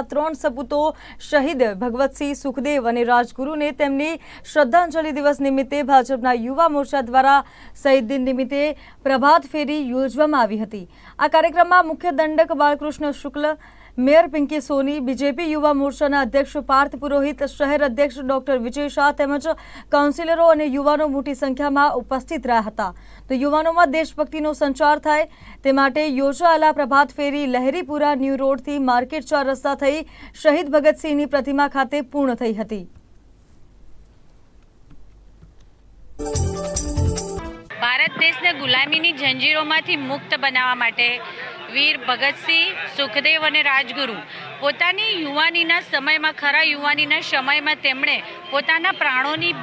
મોરચાના ત્રણ સપૂતો શહીદ ભગવતસિંહ સુખદેવ અને રાજગુરુને તેમની શ્રદ્ધાંજલિ દિવસ નિમિત્તે ભાજપના યુવા મોરચા દ્વારા શહીદ દિન નિમિત્તે પ્રભાત ફેરી યોજવામાં આવી હતી. આ કાર્યક્રમમાં મુખ્ય દંડક બાળકૃષ્ણ શુક્લ મેયર પિંકી સોની, બીજેપી યુવા મોરચાના અધ્યક્ષ પાર્થ પુરોહિત, શહેર અધ્યક્ષ ડોક્ટર વિજય શાહ તેમજ કાઉન્સિલરો અને યુવાનો મોટી સંખ્યામાં ઉપસ્થિત રહ્યા હતા. તો યુવાનોમાં દેશભક્તિનો સંચાર થાય તે માટે યોજાયેલા પ્રભાત ફેરી લહેરીપુરા ન્યૂ રોડથી માર્કેટ ચાર રસ્તા થઈ શહીદ ભગતસિંહની પ્રતિમા ખાતે પૂર્ણ થઈ હતી. ભારત દેશને ગુલામીની જંજીરોમાંથી મુક્ત બનાવવા માટે વીર ભગતસિંહ, સુખદેવ અને રાજગુરુ. પોતાની યુવાનીના સમયમાં, ખરા યુવાનીના સમયમાં તેમણે પોતાના પ્રાણોની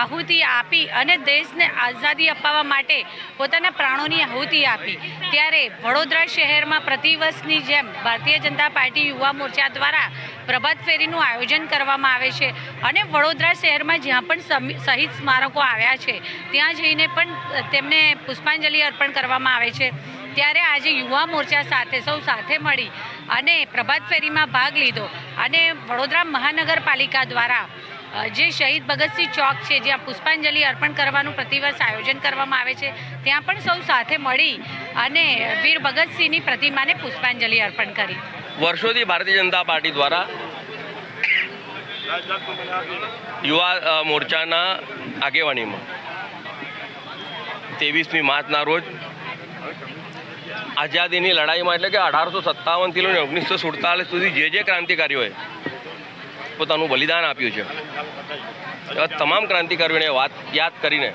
આહુતિ આપી અને દેશને આઝાદી અપાવવા માટે પોતાના પ્રાણોની આહુતિ આપી. ત્યારે વડોદરા શહેરમાં પ્રતિવર્ષની જેમ ભારતીય જનતા પાર્ટી યુવા મોરચા દ્વારા પ્રભાત ફેરીનું આયોજન કરવામાં આવે છે અને વડોદરા શહેરમાં જ્યાં પણ શહીદ સ્મારકો આવ્યા છે, ત્યાં જઈને પણ તેમને પુષ્પાંજલિ અર્પણ કરવામાં આવે છે. ત્યારે આજે યુવા મોરચા સાથે સૌ સાથે મળી અને પ્રભાત ફેરીમાં ભાગ લીધો. અને વડોદરા મહાનગરપાલિકા દ્વારા જે શહીદ ભગતસિંહ ચોક છે, જ્યાં પુષ્પાંજલિ અર્પણ કરવાનું પ્રતિવર્ષ આયોજન કરવામાં આવે છે, ત્યાં પણ સૌ સાથે મળી અને વીર ભગતસિંહની પ્રતિમાને પુષ્પાંજલિ અર્પણ કરી. વર્ષોથી ભારતીય જનતા પાર્ટી દ્વારા યુવા મોરચાના આગેવાનીમાં, ત્રેવીસમી માર્ચના રોજ આઝાદીની લડાઈમાં એટલે કે અઢારસો સત્તાવનથી લઈને ઓગણીસો સુડતાલીસ સુધી જે જે ક્રાંતિકારીઓએ પોતાનું બલિદાન આપ્યું છે તમામ ક્રાંતિકારીઓને વાત યાદ કરીને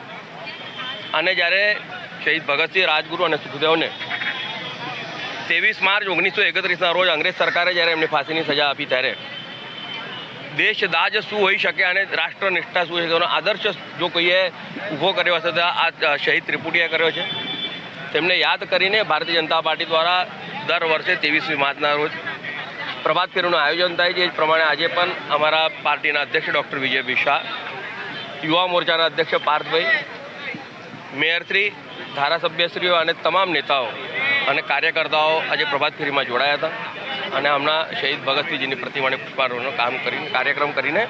અને જ્યારે શહીદ ભગતસિંહ રાજગુરુ અને સુખદેવને ત્રેવીસ માર્ચ ઓગણીસો એકત્રીસના રોજ અંગ્રેજ સરકારે જ્યારે એમને ફાંસીની સજા આપી ત્યારે દેશ દાજ શું હોઈ શકે અને રાષ્ટ્ર નિષ્ઠા શું છે તેનો આદર્શ જો કોઈએ ઊભો કર્યો હશે તો આ શહીદ ત્રિપુટીએ કર્યો છે. તેમને યાદ કરીને ભારતીય જનતા પાર્ટી દ્વારા દર વર્ષે ત્રેવીસમી માર્ચના રોજ પ્રભાત ફેરીનું આયોજન થાય છે. એ પ્રમાણે આજે પણ અમારા પાર્ટીના અધ્યક્ષ ડૉક્ટર વિજય શાહ, યુવા મોરચાના અધ્યક્ષ પાર્થભાઈ મેયરશ્રી ધારાસભ્યશ્રીઓ અને તમામ નેતાઓ અને કાર્યકર્તાઓ આજે પ્રભાત ફેરીમાં જોડાયા હતા અને હમણાં શહીદ ભગતસિંહજીની પ્રતિમાને પુષ્પારોહણનો કામ કરીને કાર્યક્રમ કરીને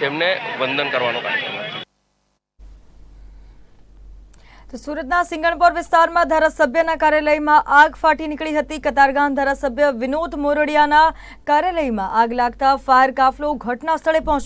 તેમને વંદન કરવાનો કાર્યક્રમ હતો. તો સુરતના સિંગણપોર વિસ્તારમાં ધારાસભ્યના કાર્યાલયમાં આગ ફાટી નીકળી હતી. કતારગામ ધારાસભ્ય વિનોદ મોરડિયાના કાર્યાલયમાં આગ લાગતા ફાયર કાફલો ઘટના સ્થળે પહોંચ્યો.